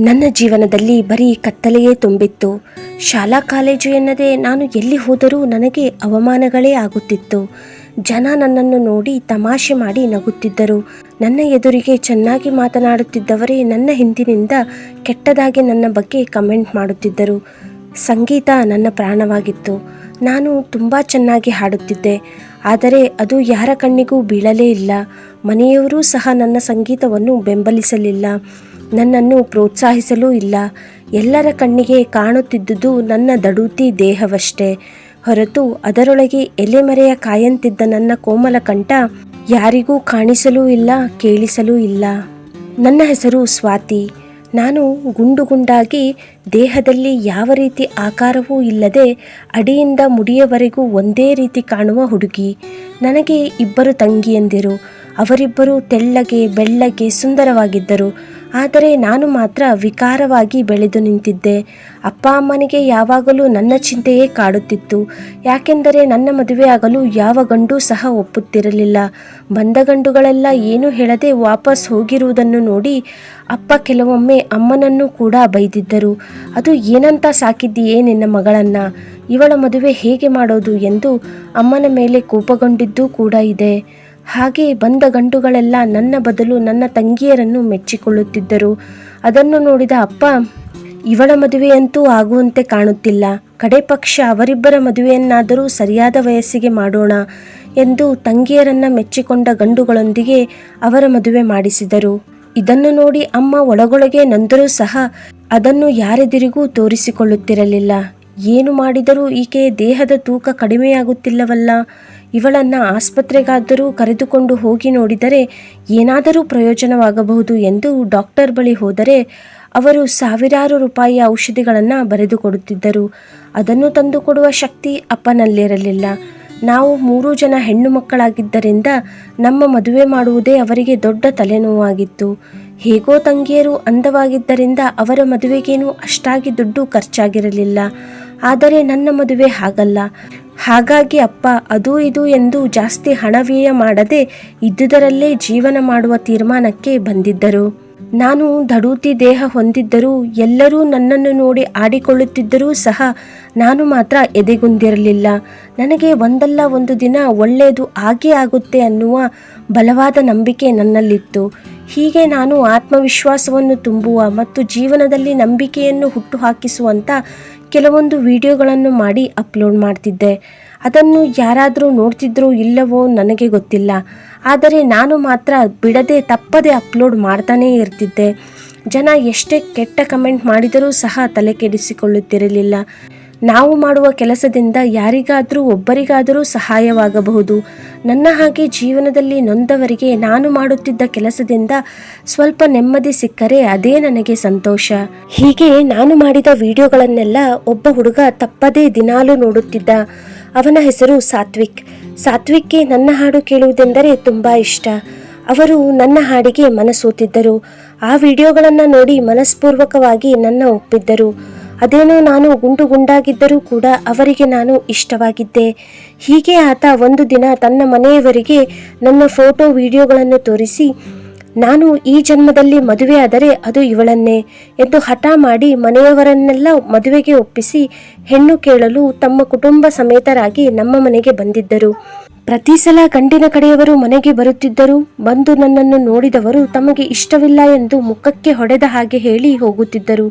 ನನ್ನ ಜೀವನದಲ್ಲಿ ಬರೀ ಕತ್ತಲೆಯೇ ತುಂಬಿತ್ತು. ಶಾಲಾ ಕಾಲೇಜು ಎನ್ನದೆ ನಾನು ಎಲ್ಲಿ ಹೋದರೂ ನನಗೆ ಅವಮಾನಗಳೇ ಆಗುತ್ತಿತ್ತು. ಜನ ನನ್ನನ್ನು ನೋಡಿ ತಮಾಷೆ ಮಾಡಿ ನಗುತ್ತಿದ್ದರು. ನನ್ನ ಎದುರಿಗೆ ಚೆನ್ನಾಗಿ ಮಾತನಾಡುತ್ತಿದ್ದವರೇ ನನ್ನ ಹಿಂದಿನಿಂದ ಕೆಟ್ಟದಾಗಿ ನನ್ನ ಬಗ್ಗೆ ಕಮೆಂಟ್ ಮಾಡುತ್ತಿದ್ದರು. ಸಂಗೀತ ನನ್ನ ಪ್ರಾಣವಾಗಿತ್ತು. ನಾನು ತುಂಬ ಚೆನ್ನಾಗಿ ಹಾಡುತ್ತಿದ್ದೆ. ಆದರೆ ಅದು ಯಾರ ಕಣ್ಣಿಗೂ ಬೀಳಲೇ ಇಲ್ಲ. ಮನೆಯವರೂ ಸಹ ನನ್ನ ಸಂಗೀತವನ್ನು ಬೆಂಬಲಿಸಲಿಲ್ಲ. ನನ್ನನ್ನು ಪ್ರೋತ್ಸಾಹಿಸಲೂ ಇಲ್ಲ. ಎಲ್ಲರ ಕಣ್ಣಿಗೆ ಕಾಣುತ್ತಿದ್ದುದು ನನ್ನ ದಡೂತಿ ದೇಹವಷ್ಟೇ. ಹೊರತು ಅದರೊಳಗೆ ಎಲೆಮರೆಯ ಕಾಯಂತಿದ್ದ ನನ್ನ ಕೋಮಲ ಕಂಠ ಯಾರಿಗೂ ಕಾಣಿಸಲೂ ಇಲ್ಲ, ಕೇಳಿಸಲೂ ಇಲ್ಲ. ನನ್ನ ಹೆಸರು ಸ್ವಾತಿ. ನಾನು ಗುಂಡು ಗುಂಡಾಗಿ ದೇಹದಲ್ಲಿ ಯಾವ ರೀತಿ ಆಕಾರವೂ ಇಲ್ಲದೆ ಅಡಿಯಿಂದ ಮುಡಿಯವರೆಗೂ ಒಂದೇ ರೀತಿ ಕಾಣುವ ಹುಡುಗಿ. ನನಗೆ ಇಬ್ಬರು ತಂಗಿಯಂದಿರು. ಅವರಿಬ್ಬರು ತೆಳ್ಳಗೆ, ಬೆಳ್ಳಗೆ, ಸುಂದರವಾಗಿದ್ದರು. ಆದರೆ ನಾನು ಮಾತ್ರ ವಿಕಾರವಾಗಿ ಬೆಳೆದು ನಿಂತಿದ್ದೆ. ಅಪ್ಪ ಅಮ್ಮನಿಗೆ ಯಾವಾಗಲೂ ನನ್ನ ಚಿಂತೆಯೇ ಕಾಡುತ್ತಿತ್ತು. ಯಾಕೆಂದರೆ ನನ್ನ ಮದುವೆಯಾಗಲು ಯಾವ ಗಂಡೂ ಸಹ ಒಪ್ಪುತ್ತಿರಲಿಲ್ಲ. ಬಂದ ಗಂಡುಗಳೆಲ್ಲ ಏನೂ ಹೇಳದೆ ವಾಪಸ್ ಹೋಗಿರುವುದನ್ನು ನೋಡಿ ಅಪ್ಪ ಕೆಲವೊಮ್ಮೆ ಅಮ್ಮನನ್ನು ಕೂಡ ಬೈದಿದ್ದರು. ಅದು ಏನಂತ ಸಾಕಿದ್ದೀಯೇ ನಿನ್ನ ಮಗಳನ್ನು? ಇವಳ ಮದುವೆ ಹೇಗೆ ಮಾಡೋದು ಎಂದು ಅಮ್ಮನ ಮೇಲೆ ಕೋಪಗೊಂಡಿದ್ದೂ ಕೂಡ ಇದೆ. ಹಾಗೆ ಬಂದ ಗಂಡುಗಳೆಲ್ಲ ನನ್ನ ಬದಲು ನನ್ನ ತಂಗಿಯರನ್ನು ಮೆಚ್ಚಿಕೊಳ್ಳುತ್ತಿದ್ದರು. ಅದನ್ನು ನೋಡಿದ ಅಪ್ಪ, ಇವಳ ಮದುವೆಯಂತೂ ಆಗುವಂತೆ ಕಾಣುತ್ತಿಲ್ಲ. ಕಡೆ ಪಕ್ಷ ಅವರಿಬ್ಬರ ಮದುವೆಯನ್ನಾದರೂ ಸರಿಯಾದ ವಯಸ್ಸಿಗೆ ಮಾಡೋಣ ಎಂದು ತಂಗಿಯರನ್ನ ಮೆಚ್ಚಿಕೊಂಡ ಗಂಡುಗಳೊಂದಿಗೆ ಅವರ ಮದುವೆ ಮಾಡಿಸಿದರು. ಇದನ್ನು ನೋಡಿ ಅಮ್ಮ ಒಳಗೊಳಗೆ ನಂದರೂ ಸಹ ಅದನ್ನು ಯಾರೆದಿರಿಗೂ ತೋರಿಸಿಕೊಳ್ಳುತ್ತಿರಲಿಲ್ಲ. ಏನು ಮಾಡಿದರೂ ಈಕೆಯ ದೇಹದ ತೂಕ ಕಡಿಮೆಯಾಗುತ್ತಿಲ್ಲವಲ್ಲ. ಇವಳನ್ನು ಆಸ್ಪತ್ರೆಗಾದರೂ ಕರೆದುಕೊಂಡು ಹೋಗಿ ನೋಡಿದರೆ ಏನಾದರೂ ಪ್ರಯೋಜನವಾಗಬಹುದು ಎಂದು ಡಾಕ್ಟರ್ ಬಳಿ ಹೋದರೆ ಅವರು ಸಾವಿರಾರು ರೂಪಾಯಿ ಔಷಧಿಗಳನ್ನು ಬರೆದುಕೊಡುತ್ತಿದ್ದರು ಅದನ್ನು ತಂದುಕೊಡುವ ಶಕ್ತಿ ಅಪ್ಪನಲ್ಲಿರಲಿಲ್ಲ. ನಾವು ಮೂರು ಜನ ಹೆಣ್ಣು ಮಕ್ಕಳಾಗಿದ್ದರಿಂದ ನಮ್ಮ ಮದುವೆ ಮಾಡುವುದೇ ಅವರಿಗೆ ದೊಡ್ಡ ತಲೆನೋವಾಗಿತ್ತು. ಹೇಗೋ ತಂಗಿಯರು ಅಂದವಾಗಿದ್ದರಿಂದ ಅವರ ಮದುವೆಗೇನು ಅಷ್ಟಾಗಿ ದುಡ್ಡು ಖರ್ಚಾಗಿರಲಿಲ್ಲ. ಆದರೆ ನನ್ನ ಮದುವೆ ಹಾಗಲ್ಲ. ಹಾಗಾಗಿ ಅಪ್ಪ, ಅದು ಇದು ಎಂದು ಜಾಸ್ತಿ ಹಣ ವ್ಯಯ ಮಾಡದೆ ಇದ್ದುದರಲ್ಲೇ ಜೀವನ ಮಾಡುವ ತೀರ್ಮಾನಕ್ಕೆ ಬಂದಿದ್ದರು. ನಾನು ದಡೂತಿ ದೇಹ ಹೊಂದಿದ್ದರೂ, ಎಲ್ಲರೂ ನನ್ನನ್ನು ನೋಡಿ ಆಡಿಕೊಳ್ಳುತ್ತಿದ್ದರೂ ಸಹ ನಾನು ಮಾತ್ರ ಎದೆಗುಂದಿರಲಿಲ್ಲ. ನನಗೆ ಒಂದಲ್ಲ ಒಂದು ದಿನ ಒಳ್ಳೆಯದು ಆಗೇ ಆಗುತ್ತೆ ಅನ್ನುವ ಬಲವಾದ ನಂಬಿಕೆ ನನ್ನಲ್ಲಿತ್ತು. ಹೀಗೆ ನಾನು ಆತ್ಮವಿಶ್ವಾಸವನ್ನು ತುಂಬುವ ಮತ್ತು ಜೀವನದಲ್ಲಿ ನಂಬಿಕೆಯನ್ನು ಹುಟ್ಟುಹಾಕಿಸುವಂಥ ಕೆಲವೊಂದು ವಿಡಿಯೋಗಳನ್ನು ಮಾಡಿ ಅಪ್ಲೋಡ್ ಮಾಡ್ತಿದ್ದೆ. ಅದನ್ನು ಯಾರಾದರೂ ನೋಡ್ತಿದ್ರೋ ಇಲ್ಲವೋ ನನಗೆ ಗೊತ್ತಿಲ್ಲ. ಆದರೆ ನಾನು ಮಾತ್ರ ಬಿಡದೆ ತಪ್ಪದೆ ಅಪ್ಲೋಡ್ ಮಾಡ್ತಾನೇ ಇರ್ತಿದ್ದೆ. ಜನ ಎಷ್ಟೇ ಕೆಟ್ಟ ಕಮೆಂಟ್ ಮಾಡಿದರೂ ಸಹ ತಲೆ ಕೆಡಿಸಿಕೊಳ್ಳುತ್ತಿರಲಿಲ್ಲ ನಾವು ಮಾಡುವ ಕೆಲಸದಿಂದ ಯಾರಿಗಾದರೂ ಒಬ್ಬರಿಗಾದರೂ ಸಹಾಯವಾಗಬಹುದು. ನನ್ನ ಹಾಗೆ ಜೀವನದಲ್ಲಿ ನೊಂದವರಿಗೆ ನಾನು ಮಾಡುತ್ತಿದ್ದ ಕೆಲಸದಿಂದ ಸ್ವಲ್ಪ ನೆಮ್ಮದಿ ಸಿಕ್ಕರೆ ಅದೇ ನನಗೆ ಸಂತೋಷ. ಹೀಗೆ ನಾನು ಮಾಡಿದ ವಿಡಿಯೋಗಳನ್ನೆಲ್ಲ ಒಬ್ಬ ಹುಡುಗ ತಪ್ಪದೇ ದಿನಾಲೂ ನೋಡುತ್ತಿದ್ದ. ಅವನ ಹೆಸರು ಸಾತ್ವಿಕ್. ಸಾತ್ವಿಕ್ಗೆ ನನ್ನ ಹಾಡು ಕೇಳುವುದೆಂದರೆ ತುಂಬ ಇಷ್ಟ. ಅವರು ನನ್ನ ಹಾಡಿಗೆ ಮನಸೋತಿದ್ದರು. ಆ ವಿಡಿಯೋಗಳನ್ನು ನೋಡಿ ಮನಸ್ಪೂರ್ವಕವಾಗಿ ನನ್ನ ಒಪ್ಪಿದ್ದರು. ಅದೇನೋ ನಾನು ಗುಂಡು ಗುಂಡಾಗಿದ್ದರೂ ಕೂಡ ಅವರಿಗೆ ನಾನು ಇಷ್ಟವಾಗಿದ್ದೆ. ಹೀಗೆ ಆತ ಒಂದು ದಿನ ತನ್ನ ಮನೆಯವರಿಗೆ ನನ್ನ ಫೋಟೋ, ವಿಡಿಯೋಗಳನ್ನು ತೋರಿಸಿ, ನಾನು ಈ ಜನ್ಮದಲ್ಲಿ ಮದುವೆಯಾದರೆ ಅದು ಇವಳನ್ನೇ ಎಂದು ಹಠ ಮಾಡಿ ಮನೆಯವರನ್ನೆಲ್ಲ ಮದುವೆಗೆ ಒಪ್ಪಿಸಿ ಹೆಣ್ಣು ಕೇಳಲು ತಮ್ಮ ಕುಟುಂಬ ಸಮೇತರಾಗಿ ನಮ್ಮ ಮನೆಗೆ ಬಂದಿದ್ದರು. ಪ್ರತಿ ಸಲ ಗಂಡಿನ ಕಡೆಯವರು ಮನೆಗೆ ಬರುತ್ತಿದ್ದರು ಬಂದು ನನ್ನನ್ನು ನೋಡಿದವರು ತಮಗೆ ಇಷ್ಟವಿಲ್ಲ ಎಂದು ಮುಖಕ್ಕೆ ಹೊಡೆದ ಹಾಗೆ ಹೇಳಿ ಹೋಗುತ್ತಿದ್ದರು.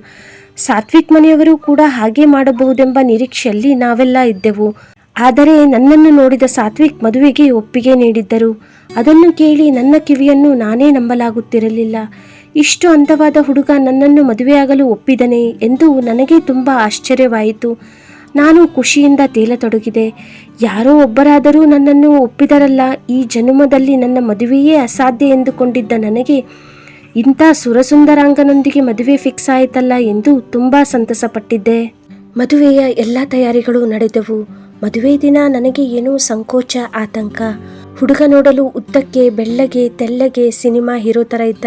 ಸಾತ್ವಿಕ್ ಮನೆಯವರು ಕೂಡ ಹಾಗೆ ಮಾಡಬಹುದೆಂಬ ನಿರೀಕ್ಷೆಯಲ್ಲಿ ನಾವೆಲ್ಲ ಇದ್ದೆವು. ಆದರೆ ನನ್ನನ್ನು ನೋಡಿದ ಸಾತ್ವಿಕ್ ಮದುವೆಗೆ ಒಪ್ಪಿಗೆ ನೀಡಿದ್ದರು. ಅದನ್ನು ಕೇಳಿ ನನ್ನ ಕಿವಿಯನ್ನು ನಾನೇ ನಂಬಲಾಗುತ್ತಿರಲಿಲ್ಲ. ಇಷ್ಟು ಅಂದವಾದ ಹುಡುಗ ನನ್ನನ್ನು ಮದುವೆಯಾಗಲು ಒಪ್ಪಿದನೆ ಎಂದು ನನಗೆ ತುಂಬ ಆಶ್ಚರ್ಯವಾಯಿತು. ನಾನು ಖುಷಿಯಿಂದ ತೇಲತೊಡಗಿದೆ. ಯಾರೋ ಒಬ್ಬರಾದರೂ ನನ್ನನ್ನು ಒಪ್ಪಿದರಲ್ಲ, ಈ ಜನ್ಮದಲ್ಲಿ ನನ್ನ ಮದುವೆಯೇ ಅಸಾಧ್ಯ ಎಂದುಕೊಂಡಿದ್ದ ನನಗೆ ಇಂಥ ಸುರಸುಂದರಾಂಗನೊಂದಿಗೆ ಮದುವೆ ಫಿಕ್ಸ್ ಆಯಿತಲ್ಲ ಎಂದು ತುಂಬ ಸಂತಸಪಟ್ಟಿದ್ದೆ. ಮದುವೆಯ ಎಲ್ಲ ತಯಾರಿಗಳು ನಡೆದವು. ಮದುವೆ ದಿನ ನನಗೆ ಏನೂ ಸಂಕೋಚ, ಆತಂಕ. ಹುಡುಗ ನೋಡಲು ಉದ್ದಕ್ಕೆ, ಬೆಳ್ಳಗೆ, ತೆಳ್ಳಗೆ ಸಿನಿಮಾ ಹೀರೋ ಥರ ಇದ್ದ.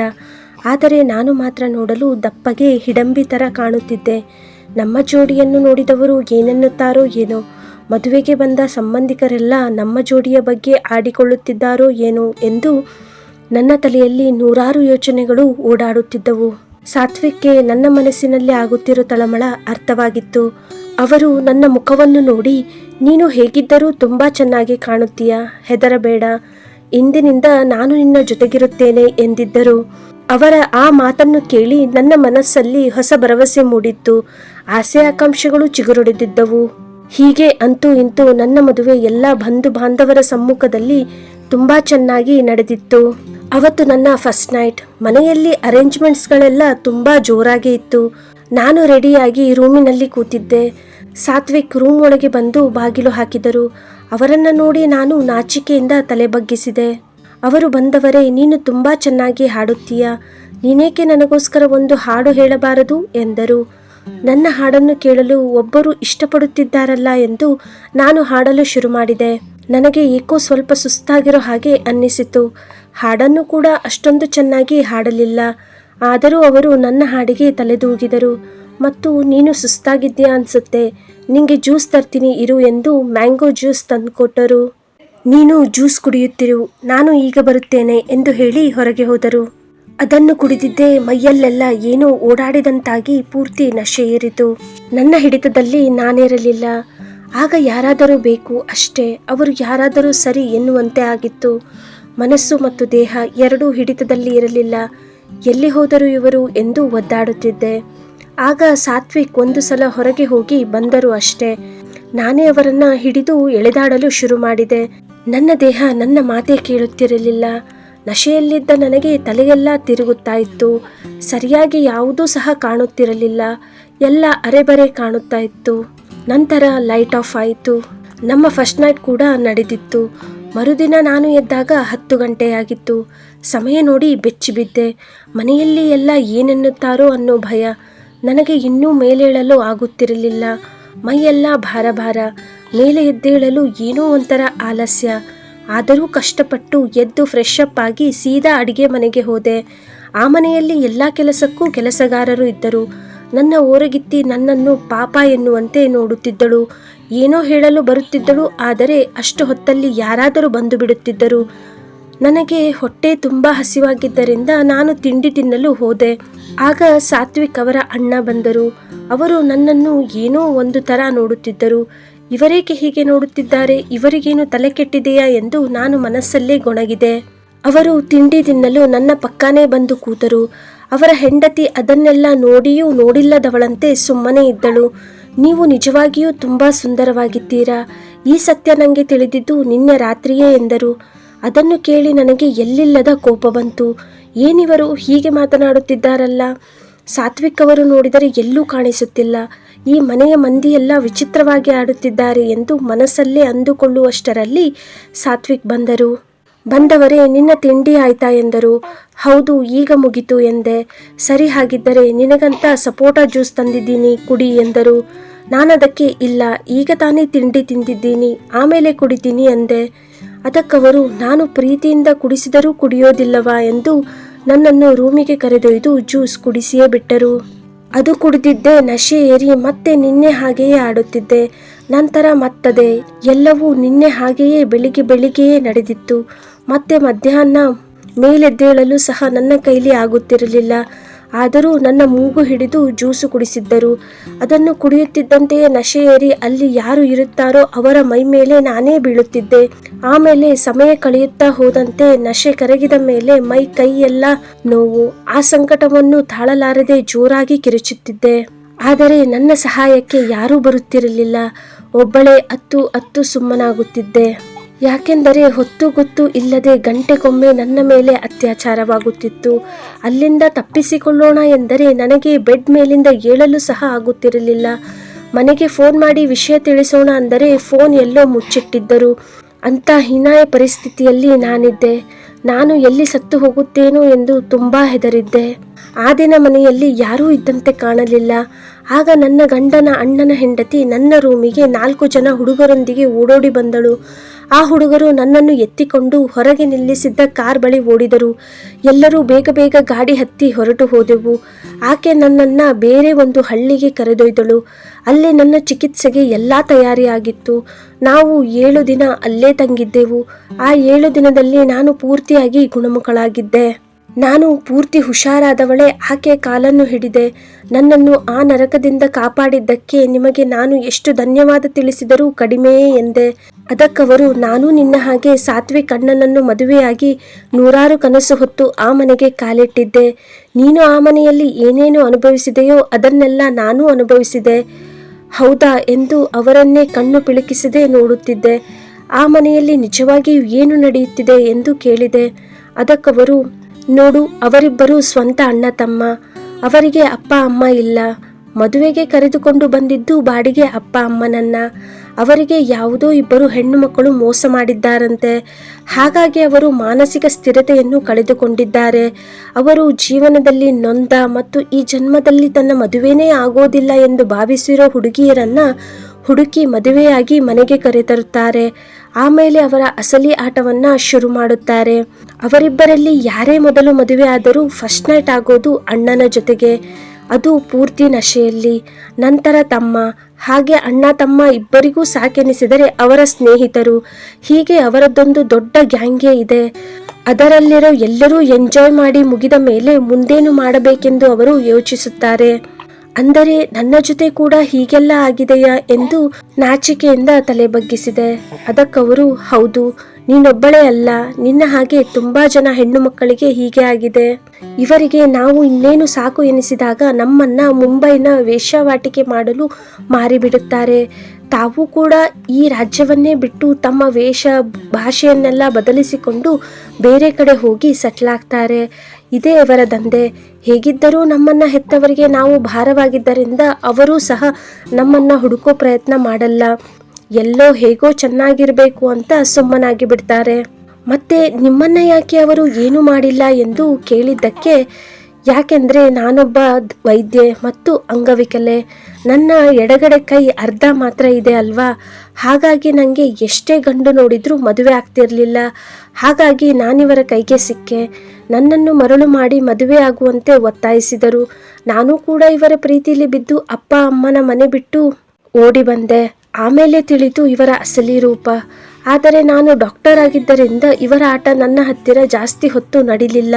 ಆದರೆ ನಾನು ಮಾತ್ರ ನೋಡಲು ದಪ್ಪಗೆ, ಹಿಡಂಬಿ ಥರ ಕಾಣುತ್ತಿದ್ದೆ. ನಮ್ಮ ಜೋಡಿಯನ್ನು ನೋಡಿದವರು ಏನನ್ನುತ್ತಾರೋ ಏನೋ. ಮದುವೆಗೆ ಬಂದ ಸಂಬಂಧಿಕರೆಲ್ಲ ನಮ್ಮ ಜೋಡಿಯ ಬಗ್ಗೆ ಆಡಿಕೊಳ್ಳುತ್ತಿದ್ದಾರೋ ಏನೋ ಎಂದು ನನ್ನ ತಲೆಯಲ್ಲಿ ನೂರಾರು ಯೋಚನೆಗಳು ಓಡಾಡುತ್ತಿದ್ದವು. ಸಾತ್ವಿಕ್ಗೆ ನನ್ನ ಮನಸ್ಸಿನಲ್ಲಿ ಆಗುತ್ತಿರೋ ತಳಮಳ ಅರ್ಥವಾಗಿತ್ತು. ಅವರು ನನ್ನ ಮುಖವನ್ನು ನೋಡಿ, ನೀನು ಹೇಗಿದ್ದರೂ ತುಂಬ ಚೆನ್ನಾಗಿ ಕಾಣುತ್ತೀಯ, ಹೆದರಬೇಡ. ಇಂದಿನಿಂದ ನಾನು ನಿನ್ನ ಜೊತೆಗಿರುತ್ತೇನೆ ಎಂದಿದ್ದರು. ಅವರ ಆ ಮಾತನ್ನು ಕೇಳಿ ನನ್ನ ಮನಸ್ಸಲ್ಲಿ ಹೊಸ ಭರವಸೆ ಮೂಡಿತ್ತು. ಆಸೆ ಆಕಾಂಕ್ಷೆಗಳು ಚಿಗುರೊಡೆದಿದ್ದವು. ಹೀಗೆ ಅಂತೂ ಇಂತೂ ನನ್ನ ಮದುವೆ ಎಲ್ಲ ಬಂಧು ಬಾಂಧವರ ಸಮ್ಮುಖದಲ್ಲಿ ತುಂಬಾ ಚೆನ್ನಾಗಿ ನಡೆದಿತ್ತು. ಅವತ್ತು ನನ್ನ ಫಸ್ಟ್ ನೈಟ್ ಮನೆಯಲ್ಲಿ ಅರೇಂಜ್ಮೆಂಟ್ಸ್ಗಳೆಲ್ಲ ತುಂಬಾ ಜೋರಾಗಿ ಇತ್ತು. ನಾನು ರೆಡಿಯಾಗಿ ರೂಮಿನಲ್ಲಿ ಕೂತಿದ್ದೆ. ಸಾತ್ವಿಕ್ ರೂಮ್ ಒಳಗೆ ಬಂದು ಬಾಗಿಲು ಹಾಕಿದರು. ಅವರನ್ನು ನೋಡಿ ನಾನು ನಾಚಿಕೆಯಿಂದ ತಲೆ ಬಗ್ಗಿಸಿದೆ. ಅವರು ಬಂದವರೇ, ನೀನು ತುಂಬಾ ಚೆನ್ನಾಗಿ ಹಾಡುತ್ತೀಯ. ನೀನೇಕೆ ನನಗೋಸ್ಕರ ಒಂದು ಹಾಡು ಹೇಳಬಾರದು? ಎಂದರು. ನನ್ನ ಹಾಡನ್ನು ಕೇಳಲು ಒಬ್ಬರು ಇಷ್ಟಪಡುತ್ತಿದ್ದಾರಲ್ಲ ಎಂದು ನಾನು ಹಾಡಲು ಶುರು ಮಾಡಿದೆ. ನನಗೆ ಏಕೋ ಸ್ವಲ್ಪ ಸುಸ್ತಾಗಿರೋ ಹಾಗೆ ಅನ್ನಿಸಿತು. ಹಾಡನ್ನು ಕೂಡ ಅಷ್ಟೊಂದು ಚೆನ್ನಾಗಿ ಹಾಡಲಿಲ್ಲ. ಆದರೂ ಅವರು ನನ್ನ ಹಾಡಿಗೆ ತಲೆದೂಗಿದರು. ಮತ್ತು ನೀನು ಸುಸ್ತಾಗಿದ್ದೀಯಾ? ಅನಿಸುತ್ತೆ. ನಿಂಗೆ ಜ್ಯೂಸ್ ತರ್ತೀನಿ, ಇರು ಎಂದು ಮ್ಯಾಂಗೋ ಜ್ಯೂಸ್ ತಂದುಕೊಟ್ಟರು. ನೀನು ಜ್ಯೂಸ್ ಕುಡಿಯುತ್ತಿರು, ನಾನು ಈಗ ಬರುತ್ತೇನೆ ಎಂದು ಹೇಳಿ ಹೊರಗೆ ಹೋದರು. ಅದನ್ನು ಕುಡಿದಿದ್ದೇ ಮೈಯಲ್ಲೆಲ್ಲ ಏನೋ ಓಡಾಡಿದಂತಾಗಿ ಪೂರ್ತಿ ನಶೆ ಏರಿತು. ನನ್ನ ಹಿಡಿತದಲ್ಲಿ ನಾನಿರಲಿಲ್ಲ. ಆಗ ಯಾರಾದರೂ ಬೇಕು ಅಷ್ಟೇ. ಅವರು ಯಾರಾದರೂ ಸರಿ ಎನ್ನುವಂತೆ ಆಗಿತ್ತು. ಮನಸ್ಸು ಮತ್ತು ದೇಹ ಎರಡೂ ಹಿಡಿತದಲ್ಲಿ ಇರಲಿಲ್ಲ. ಎಲ್ಲಿ ಹೋದರೂ ಇವರು ಎಂದು ಒದ್ದಾಡುತ್ತಿದ್ದೆ. ಆಗ ಸಾತ್ವಿಕ್ ಒಂದು ಸಲ ಹೊರಗೆ ಹೋಗಿ ಬಂದರು ಅಷ್ಟೇ. ನಾನೇ ಅವರನ್ನ ಹಿಡಿದು ಎಳೆದಾಡಲು ಶುರು ಮಾಡಿದೆ. ನನ್ನ ದೇಹ ನನ್ನ ಮಾತೇ ಕೇಳುತ್ತಿರಲಿಲ್ಲ. ನಶೆಯಲ್ಲಿದ್ದ ನನಗೆ ತಲೆಯೆಲ್ಲ ತಿರುಗುತ್ತಾ ಇತ್ತು. ಸರಿಯಾಗಿ ಯಾವುದೂ ಸಹ ಕಾಣುತ್ತಿರಲಿಲ್ಲ. ಎಲ್ಲ ಅರೆಬರೆ ಕಾಣುತ್ತಾ ಇತ್ತು. ನಂತರ ಲೈಟ್ ಆಫ್ ಆಯಿತು. ನಮ್ಮ ಫಸ್ಟ್ ನೈಟ್ ಕೂಡ ನಡೆದಿತ್ತು. ಮರುದಿನ ನಾನು ಎದ್ದಾಗ ಹತ್ತು ಗಂಟೆಯಾಗಿತ್ತು ಸಮಯ ನೋಡಿ ಬೆಚ್ಚಿ ಬಿದ್ದೆ. ಮನೆಯಲ್ಲಿ ಎಲ್ಲ ಏನೆನ್ನುತ್ತಾರೋ ಅನ್ನೋ ಭಯ. ನನಗೆ ಇನ್ನೂ ಮೇಲೇಳಲು ಆಗುತ್ತಿರಲಿಲ್ಲ. ಮೈಯೆಲ್ಲ ಭಾರ ಭಾರ. ಮೇಲೆ ಎದ್ದೇಳಲು ಏನೋ ಒಂಥರ ಆಲಸ್ಯ. ಆದರೂ ಕಷ್ಟಪಟ್ಟು ಎದ್ದು ಫ್ರೆಶ್ ಅಪ್ ಆಗಿ ಸೀದಾ ಅಡಿಗೆ ಮನೆಗೆ ಹೋದೆ. ಆ ಮನೆಯಲ್ಲಿ ಎಲ್ಲ ಕೆಲಸಕ್ಕೂ ಕೆಲಸಗಾರರು ಇದ್ದರು. ನನ್ನ ಓರಗಿತ್ತಿ ನನ್ನನ್ನು ಪಾಪ ಎನ್ನುವಂತೆ ನೋಡುತ್ತಿದ್ದಳು. ಏನೋ ಹೇಳಲು ಬರುತ್ತಿದ್ದಳು, ಆದರೆ ಅಷ್ಟು ಹೊತ್ತಲ್ಲಿ ಯಾರಾದರೂ ಬಂದು ಬಿಡುತ್ತಿದ್ದರು. ನನಗೆ ಹೊಟ್ಟೆ ತುಂಬ ಹಸಿವಾಗಿದ್ದರಿಂದ ನಾನು ತಿಂಡಿ ತಿನ್ನಲು ಹೋದೆ. ಆಗ ಸಾತ್ವಿಕ್ ಅವರ ಅಣ್ಣ ಬಂದರು. ಅವರು ನನ್ನನ್ನು ಏನೋ ಒಂದು ಥರ ನೋಡುತ್ತಿದ್ದರು. ಇವರೇಕೆ ಹೀಗೆ ನೋಡುತ್ತಿದ್ದಾರೆ? ಇವರಿಗೇನು ತಲೆ ಕೆಟ್ಟಿದೆಯಾ ಎಂದು ನಾನು ಮನಸ್ಸಲ್ಲೇ ಗೊಣಗಿದೆ. ಅವರು ತಿಂಡಿ ತಿನ್ನಲು ನನ್ನ ಪಕ್ಕಾನೇ ಬಂದು ಕೂತರು. ಅವರ ಹೆಂಡತಿ ಅದನ್ನೆಲ್ಲ ನೋಡಿಯೂ ನೋಡಿಲ್ಲದವಳಂತೆ ಸುಮ್ಮನೆ ಇದ್ದಳು. ನೀವು ನಿಜವಾಗಿಯೂ ತುಂಬ ಸುಂದರವಾಗಿದ್ದೀರಾ? ಈ ಸತ್ಯ ನನಗೆ ತಿಳಿದಿದ್ದು ನಿನ್ನೆ ರಾತ್ರಿಯೇ ಎಂದರು. ಅದನ್ನು ಕೇಳಿ ನನಗೆ ಎಲ್ಲಿಲ್ಲದ ಕೋಪ ಬಂತು. ಏನಿವರು ಹೀಗೆ ಮಾತನಾಡುತ್ತಿದ್ದಾರಲ್ಲ? ಸಾತ್ವಿಕ್ ಅವರು ನೋಡಿದರೆ ಎಲ್ಲೂ ಕಾಣಿಸುತ್ತಿಲ್ಲ. ಈ ಮನೆಯ ಮಂದಿಯೆಲ್ಲ ವಿಚಿತ್ರವಾಗಿ ಆಡುತ್ತಿದ್ದಾರೆ ಎಂದು ಮನಸ್ಸಲ್ಲೇ ಅಂದುಕೊಳ್ಳುವಷ್ಟರಲ್ಲಿ ಸಾತ್ವಿಕ್ ಬಂದರು. ಬಂದವರೇ, ನಿನ್ನ ತಿಂಡಿ ಆಯ್ತಾ ಎಂದರು. ಹೌದು, ಈಗ ಮುಗಿತು ಎಂದೆ. ಸರಿ ಹಾಗಿದ್ದರೆ ನಿನಗಂತ ಸಪೋಟ ಜ್ಯೂಸ್ ತಂದಿದ್ದೀನಿ, ಕುಡಿ ಎಂದರು. ನಾನದಕ್ಕೆ ಇಲ್ಲ, ಈಗ ತಾನೇ ತಿಂಡಿ ತಿಂದಿದ್ದೀನಿ, ಆಮೇಲೆ ಕುಡಿತೀನಿ ಎಂದೆ. ಅದಕ್ಕವರು, ನಾನು ಪ್ರೀತಿಯಿಂದ ಕುಡಿಸಿದರೂ ಕುಡಿಯೋದಿಲ್ಲವಾ ಎಂದು ನನ್ನನ್ನು ರೂಮಿಗೆ ಕರೆದೊಯ್ದು ಜ್ಯೂಸ್ ಕುಡಿಸಿಯೇ ಬಿಟ್ಟರು. ಅದು ಕುಡಿದಿದ್ದೆ, ನಶೆ ಏರಿ ಮತ್ತೆ ನಿನ್ನೆ ಹಾಗೆಯೇ ಆಡುತ್ತಿದ್ದೆ. ನಂತರ ಮತ್ತದೆ, ಎಲ್ಲವೂ ನಿನ್ನೆ ಹಾಗೆಯೇ ಬೆಳಿಗ್ಗೆ ಬೆಳಿಗ್ಗೆಯೇ ನಡೆದಿತ್ತು. ಮತ್ತೆ ಮಧ್ಯಾಹ್ನ ಮೇಲೆದ್ದೇಳಲು ಸಹ ನನ್ನ ಕೈಲಿ ಆಗುತ್ತಿರಲಿಲ್ಲ. ಆದರೂ ನನ್ನ ಮೂಗು ಹಿಡಿದು ಜ್ಯೂಸು ಕುಡಿಸಿದ್ದರು. ಅದನ್ನು ಕುಡಿಯುತ್ತಿದ್ದಂತೆಯೇ ನಶೆ ಏರಿ ಅಲ್ಲಿ ಯಾರು ಇರುತ್ತಾರೋ ಅವರ ಮೈ ಮೇಲೆ ನಾನೇ ಬೀಳುತ್ತಿದ್ದೆ. ಆಮೇಲೆ ಸಮಯ ಕಳೆಯುತ್ತಾ ಹೋದಂತೆ ನಶೆ ಕರಗಿದ ಮೇಲೆ ಮೈ ಕೈ ಎಲ್ಲ ನೋವು, ಆ ಸಂಕಟವನ್ನು ತಾಳಲಾರದೆ ಜೋರಾಗಿ ಕಿರುಚುತ್ತಿದ್ದೆ. ಆದರೆ ನನ್ನ ಸಹಾಯಕ್ಕೆ ಯಾರೂ ಬರುತ್ತಿರಲಿಲ್ಲ. ಒಬ್ಬಳೇ ಅತ್ತು ಅತ್ತು ಸುಮ್ಮನಾಗುತ್ತಿದ್ದೆ. ಯಾಕೆಂದರೆ ಹೊತ್ತು ಗೊತ್ತು ಇಲ್ಲದೆ ಗಂಟೆಗೊಮ್ಮೆ ನನ್ನ ಮೇಲೆ ಅತ್ಯಾಚಾರವಾಗುತ್ತಿತ್ತು. ಅಲ್ಲಿಂದ ತಪ್ಪಿಸಿಕೊಳ್ಳೋಣ ಎಂದರೆ ನನಗೆ ಬೆಡ್ ಮೇಲಿಂದ ಏಳಲು ಸಹ ಆಗುತ್ತಿರಲಿಲ್ಲ. ಮನೆಗೆ ಫೋನ್ ಮಾಡಿ ವಿಷಯ ತಿಳಿಸೋಣ ಅಂದರೆ ಫೋನ್ ಎಲ್ಲೋ ಮುಚ್ಚಿಟ್ಟಿದ್ದರು. ಅಂತ ಹೀನಾಯ ಪರಿಸ್ಥಿತಿಯಲ್ಲಿ ನಾನಿದ್ದೆ. ನಾನು ಎಲ್ಲಿ ಸತ್ತು ಹೋಗುತ್ತೇನೋ ಎಂದು ತುಂಬ ಹೆದರಿದ್ದೆ. ಆ ದಿನ ಮನೆಯಲ್ಲಿ ಯಾರೂ ಇದ್ದಂತೆ ಕಾಣಲಿಲ್ಲ. ಆಗ ನನ್ನ ಗಂಡನ ಅಣ್ಣನ ಹೆಂಡತಿ ನನ್ನ ರೂಮಿಗೆ ನಾಲ್ಕು ಜನ ಹುಡುಗರೊಂದಿಗೆ ಓಡೋಡಿ ಬಂದಳು. ಆ ಹುಡುಗರು ನನ್ನನ್ನು ಎತ್ತಿಕೊಂಡು ಹೊರಗೆ ನಿಲ್ಲಿಸಿದ್ದ ಕಾರ್ ಬಳಿ ಓಡಿದರು. ಎಲ್ಲರೂ ಬೇಗ ಬೇಗ ಗಾಡಿ ಹತ್ತಿ ಹೊರಟು ಹೋದೆವು. ಆಕೆ ನನ್ನನ್ನು ಬೇರೆ ಒಂದು ಹಳ್ಳಿಗೆ ಕರೆದೊಯ್ದಳು. ಅಲ್ಲಿ ನನ್ನ ಚಿಕಿತ್ಸೆಗೆ ಎಲ್ಲ ತಯಾರಿಯಾಗಿತ್ತು. ನಾವು ಏಳು ದಿನ ಅಲ್ಲೇ ತಂಗಿದ್ದೆವು. ಆ ಏಳು ದಿನದಲ್ಲಿ ನಾನು ಪೂರ್ತಿಯಾಗಿ ಗುಣಮುಖಳಾಗಿದ್ದೆ. ನಾನು ಪೂರ್ತಿ ಹುಷಾರಾದವಳೆ, ಆಕೆ ಕಾಲನ್ನು ಹಿಡಿದೆ. ನನ್ನನ್ನು ಆ ನರಕದಿಂದ ಕಾಪಾಡಿದ್ದಕ್ಕೆ ನಿಮಗೆ ನಾನು ಎಷ್ಟು ಧನ್ಯವಾದ ತಿಳಿಸಿದರೂ ಕಡಿಮೆಯೇ ಎಂದೆ. ಅದಕ್ಕವರು ನಾನು ನಿನ್ನ ಹಾಗೆ ಸಾತ್ವಿಕ್ ಕಣ್ಣನನ್ನು ಮದುವೆಯಾಗಿ ನೂರಾರು ಕನಸು ಹೊತ್ತು ಆ ಮನೆಗೆ ಕಾಲಿಟ್ಟಿದ್ದೆ. ನೀನು ಆ ಮನೆಯಲ್ಲಿ ಏನೇನು ಅನುಭವಿಸಿದೆಯೋ ಅದನ್ನೆಲ್ಲ ನಾನೂ ಅನುಭವಿಸಿದೆ. ಹೌದಾ ಎಂದು ಅವರನ್ನೇ ಕಣ್ಣು ಪಿಳುಕಿಸದೆ ನೋಡುತ್ತಿದ್ದೆ. ಆ ಮನೆಯಲ್ಲಿ ನಿಜವಾಗಿಯೂ ಏನು ನಡೆಯುತ್ತಿದೆ ಎಂದು ಕೇಳಿದೆ. ಅದಕ್ಕವರು ನೋಡು, ಅವರಿಬ್ಬರು ಸ್ವಂತ ಅಣ್ಣ ತಮ್ಮ. ಅವರಿಗೆ ಅಪ್ಪ ಅಮ್ಮ ಇಲ್ಲ. ಮದುವೆಗೆ ಕರೆದುಕೊಂಡು ಬಂದಿದ್ದು ಬಾಡಿಗೆ ಅಪ್ಪ ಅಮ್ಮನನ್ನ. ಅವರಿಗೆ ಯಾವುದೋ ಇಬ್ಬರು ಹೆಣ್ಣು ಮಕ್ಕಳು ಮೋಸ ಮಾಡಿದ್ದಾರಂತೆ. ಹಾಗಾಗಿ ಅವರು ಮಾನಸಿಕ ಸ್ಥಿರತೆಯನ್ನು ಕಳೆದುಕೊಂಡಿದ್ದಾರೆ. ಅವರು ಜೀವನದಲ್ಲಿ ನೊಂದ ಮತ್ತು ಈ ಜನ್ಮದಲ್ಲಿ ತನ್ನ ಮದುವೆನೇ ಆಗೋದಿಲ್ಲ ಎಂದು ಭಾವಿಸಿರೋ ಹುಡುಗಿಯರನ್ನ ಹುಡುಕಿ ಮದುವೆಯಾಗಿ ಮನೆಗೆ ಕರೆತರುತ್ತಾರೆ. ಆಮೇಲೆ ಅವರ ಅಸಲಿ ಆಟವನ್ನ ಶುರು ಮಾಡುತ್ತಾರೆ. ಅವರಿಬ್ಬರಲ್ಲಿ ಯಾರೇ ಮೊದಲು ಮದುವೆ ಆದರೂ ಫಸ್ಟ್ ನೈಟ್ ಆಗೋದು ಅಣ್ಣನ ಜೊತೆಗೆ. ಅದು ಪೂರ್ತಿ ನಶೆಯಲ್ಲಿ. ನಂತರ ತಮ್ಮ, ಹಾಗೆ ಅಣ್ಣ ತಮ್ಮ ಇಬ್ಬರಿಗೂ ಸಾಕೆನಿಸಿದರೆ ಅವರ ಸ್ನೇಹಿತರು. ಹೀಗೆ ಅವರದ್ದೊಂದು ದೊಡ್ಡ ಗ್ಯಾಂಗೇ ಇದೆ. ಅದರಲ್ಲಿರೋ ಎಲ್ಲರೂ ಎಂಜಾಯ್ ಮಾಡಿ ಮುಗಿದ ಮೇಲೆ ಮುಂದೇನು ಮಾಡಬೇಕೆಂದು ಅವರು ಯೋಚಿಸುತ್ತಾರೆ. ಅಂದರೆ ನನ್ನ ಜೊತೆ ಕೂಡ ಹೀಗೆಲ್ಲ ಆಗಿದೆಯಾ ಎಂದು ನಾಚಿಕೆಯಿಂದ ತಲೆ ಬಗ್ಗಿಸಿದೆ. ಅದಕ್ಕವರು ಹೌದು, ನೀನೊಬ್ಬಳೇ ಅಲ್ಲ. ನಿನ್ನ ಹಾಗೆ ತುಂಬಾ ಜನ ಹೆಣ್ಣು ಮಕ್ಕಳಿಗೆ ಹೀಗೆ ಆಗಿದೆ. ಇವರಿಗೆ ನಾವು ಇನ್ನೇನು ಸಾಕು ಎನಿಸಿದಾಗ ನಮ್ಮನ್ನ ಮುಂಬೈನ ವೇಶ್ಯಾವಾಟಿಕೆ ಮಾಡಲು ಮಾರಿಬಿಡುತ್ತಾರೆ. ತಾವು ಕೂಡ ಈ ರಾಜ್ಯವನ್ನೇ ಬಿಟ್ಟು ತಮ್ಮ ವೇಷ ಭಾಷೆಯನ್ನೆಲ್ಲ ಬದಲಿಸಿಕೊಂಡು ಬೇರೆ ಕಡೆ ಹೋಗಿ ಸೆಟ್ಲ್ ಆಗ್ತಾರೆ. ಇದೇ ಅವರ ದಂಧೆ. ಹೇಗಿದ್ದರೂ ನಮ್ಮನ್ನ ಹೆತ್ತವರಿಗೆ ನಾವು ಭಾರವಾಗಿದ್ದರಿಂದ ಅವರೂ ಸಹ ನಮ್ಮನ್ನ ಹುಡುಕೋ ಪ್ರಯತ್ನ ಮಾಡಲ್ಲ. ಎಲ್ಲೋ ಹೇಗೋ ಚೆನ್ನಾಗಿರಬೇಕು ಅಂತ ಸುಮ್ಮನಾಗಿ ಬಿಡ್ತಾರೆ ಮತ್ತೆ ನಿಮ್ಮನ್ನ ಯಾಕೆ ಅವರು ಏನು ಮಾಡಿಲ್ಲ ಎಂದು ಕೇಳಿದ್ದಕ್ಕೆ ಯಾಕೆಂದ್ರೆ ನಾನೊಬ್ಬ ವೈದ್ಯೆ ಮತ್ತು ಅಂಗವಿಕಲೆ, ನನ್ನ ಎಡಗಡೆ ಕೈ ಅರ್ಧ ಮಾತ್ರ ಇದೆ ಅಲ್ವಾ? ಹಾಗಾಗಿ ನನಗೆ ಎಷ್ಟೇ ಗಂಡು ನೋಡಿದರೂ ಮದುವೆ ಆಗ್ತಿರಲಿಲ್ಲ. ಹಾಗಾಗಿ ನಾನಿವರ ಕೈಗೆ ಸಿಕ್ಕೆ. ನನ್ನನ್ನು ಮರಳು ಮಾಡಿ ಮದುವೆ ಆಗುವಂತೆ ಒತ್ತಾಯಿಸಿದರು. ನಾನು ಕೂಡ ಇವರ ಪ್ರೀತಿಯಲ್ಲಿ ಬಿದ್ದು ಅಪ್ಪ, ಅಮ್ಮನ ಮನೆ ಬಿಟ್ಟು ಓಡಿ ಬಂದೆ. ಆಮೇಲೆ ತಿಳಿತು ಇವರ ಅಸಲಿ ರೂಪ. ಆದರೆ ನಾನು ಡಾಕ್ಟರ್ ಆಗಿದ್ದರಿಂದ ಇವರ ಆಟ ನನ್ನ ಹತ್ತಿರ ಜಾಸ್ತಿ ಹೊತ್ತು ನಡಿಲಿಲ್ಲ.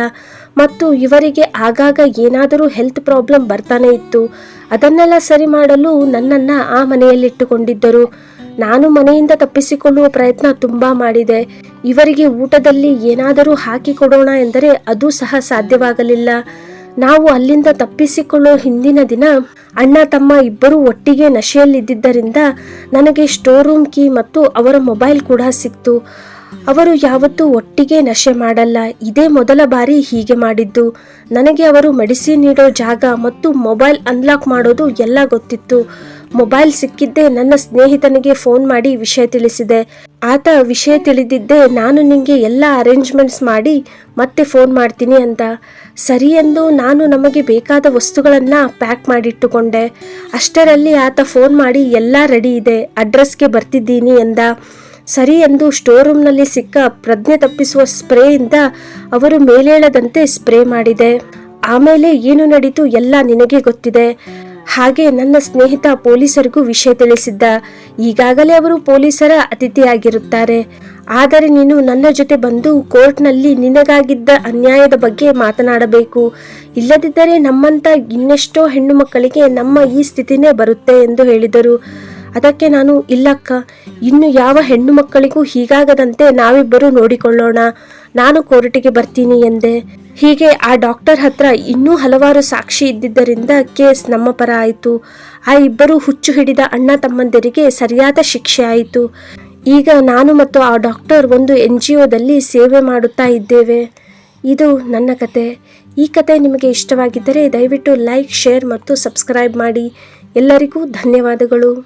ಮತ್ತು ಇವರಿಗೆ ಆಗಾಗ ಏನಾದರೂ ಹೆಲ್ತ್ ಪ್ರಾಬ್ಲಮ್ ಬರ್ತಾನೆ ಇತ್ತು. ಅದನ್ನೆಲ್ಲ ಸರಿ ಮಾಡಲು ನನ್ನನ್ನು ಆ ಮನೆಯಲ್ಲಿಟ್ಟುಕೊಂಡಿದ್ದರು. ನಾನು ಮನೆಯಿಂದ ತಪ್ಪಿಸಿಕೊಳ್ಳುವ ಪ್ರಯತ್ನ ತುಂಬ ಮಾಡಿದೆ. ಇವರಿಗೆ ಊಟದಲ್ಲಿ ಏನಾದರೂ ಹಾಕಿ ಕೊಡೋಣ ಎಂದರೆ ಅದು ಸಹ ಸಾಧ್ಯವಾಗಲಿಲ್ಲ. ನಾವು ಅಲ್ಲಿಂದ ತಪ್ಪಿಸಿಕೊಳ್ಳೋ ಹಿಂದಿನ ದಿನ ಅಣ್ಣ ತಮ್ಮ ಇಬ್ಬರೂ ಒಟ್ಟಿಗೆ ನಶೆಯಲ್ಲಿದ್ದರಿಂದ ನನಗೆ ಸ್ಟೋರ್ ರೂಮ್ ಕೀ ಮತ್ತು ಅವರ ಮೊಬೈಲ್ ಕೂಡ ಸಿಕ್ತು. ಅವರು ಯಾವತ್ತೂ ಒಟ್ಟಿಗೆ ನಶೆ ಮಾಡಲ್ಲ. ಇದೇ ಮೊದಲ ಬಾರಿ ಹೀಗೆ ಮಾಡಿದ್ದು. ನನಗೆ ಅವರು ಮೆಡಿಸಿನ್ ನೀಡೋ ಜಾಗ ಮತ್ತು ಮೊಬೈಲ್ ಅನ್ಲಾಕ್ ಮಾಡೋದು ಎಲ್ಲ ಗೊತ್ತಿತ್ತು. ಮೊಬೈಲ್ ಸಿಕ್ಕಿದ್ದೇ ನನ್ನ ಸ್ನೇಹಿತನಿಗೆ ಫೋನ್ ಮಾಡಿ ವಿಷಯ ತಿಳಿಸಿದೆ. ಆತ ವಿಷಯ ತಿಳಿದಿದ್ದೇ ನಾನು ನಿಂಗೆ ಎಲ್ಲ ಅರೇಂಜ್ಮೆಂಟ್ಸ್ ಮಾಡಿ ಮತ್ತೆ ಫೋನ್ ಮಾಡ್ತೀನಿ ಅಂತ. ಸರಿ ಎಂದು ನಾನು ನಮಗೆ ಬೇಕಾದ ವಸ್ತುಗಳನ್ನು ಪ್ಯಾಕ್ ಮಾಡಿಟ್ಟುಕೊಂಡೆ. ಅಷ್ಟರಲ್ಲಿ ಆತ ಫೋನ್ ಮಾಡಿ ಎಲ್ಲ ರೆಡಿ ಇದೆ. ಅಡ್ರೆಸ್ಗೆ ಬರ್ತಿದ್ದೀನಿ ಎಂದ. ಸರಿ ಎಂದು ಸ್ಟೋರ್ ರೂಮ್ನಲ್ಲಿ ಸಿಕ್ಕ ಪ್ರಜ್ಞೆ ತಪ್ಪಿಸುವ ಸ್ಪ್ರೇಯಿಂದ ಅವರು ಮೇಲೇಳದಂತೆ ಸ್ಪ್ರೇ ಮಾಡಿದೆ. ಆಮೇಲೆ ಏನು ನಡೀತು ಎಲ್ಲ ನಿನಗೆ ಗೊತ್ತಿದೆ. ಹಾಗೆ ನನ್ನ ಸ್ನೇಹಿತ ಪೊಲೀಸರಿಗೂ ವಿಷಯ ತಿಳಿಸಿದ್ದ. ಈಗಾಗಲೇ ಅವರು ಪೊಲೀಸರ ಅತಿಥಿಯಾಗಿರುತ್ತಾರೆ. ಆದರೆ ನೀನು ನನ್ನ ಜೊತೆ ಬಂದು ಕೋರ್ಟ್ನಲ್ಲಿ ನಿನಗಾಗಿದ್ದ ಅನ್ಯಾಯದ ಬಗ್ಗೆ ಮಾತನಾಡಬೇಕು. ಇಲ್ಲದಿದ್ದರೆ ನಮ್ಮಂಥ ಇನ್ನೆಷ್ಟೋ ಹೆಣ್ಣು ಮಕ್ಕಳಿಗೆ ನಮ್ಮ ಈ ಸ್ಥಿತಿನೇ ಬರುತ್ತೆ ಎಂದು ಹೇಳಿದರು. ಅದಕ್ಕೆ ನಾನು, ಇಲ್ಲಕ್ಕ, ಇನ್ನು ಯಾವ ಹೆಣ್ಣು ಮಕ್ಕಳಿಗೂ ಹೀಗಾಗದಂತೆ ನಾವಿಬ್ಬರು ನೋಡಿಕೊಳ್ಳೋಣ. ನಾನು ಕೋರ್ಟಿಗೆ ಬರ್ತೀನಿ ಎಂದೆ. ಹೀಗೆ ಆ ಡಾಕ್ಟರ್ ಹತ್ರ ಇನ್ನೂ ಹಲವಾರು ಸಾಕ್ಷಿ ಇದ್ದಿದ್ದರಿಂದ ಕೇಸ್ ನಮ್ಮ ಪರ ಆಯಿತು. ಆ ಇಬ್ಬರು ಹುಚ್ಚು ಹಿಡಿದ ಅಣ್ಣ ತಮ್ಮಂದಿರಿಗೆ ಸರಿಯಾದ ಶಿಕ್ಷೆ ಆಯಿತು. ಈಗ ನಾನು ಮತ್ತು ಆ ಡಾಕ್ಟರ್ ಒಂದು ಎನ್ ಜಿ ಒದಲ್ಲಿ ಸೇವೆ ಮಾಡುತ್ತಾ ಇದ್ದೇವೆ. ಇದು ನನ್ನ ಕತೆ. ಈ ಕತೆ ನಿಮಗೆ ಇಷ್ಟವಾಗಿದ್ದರೆ ದಯವಿಟ್ಟು ಲೈಕ್, ಶೇರ್ ಮತ್ತು ಸಬ್ಸ್ಕ್ರೈಬ್ ಮಾಡಿ. ಎಲ್ಲರಿಗೂ ಧನ್ಯವಾದಗಳು.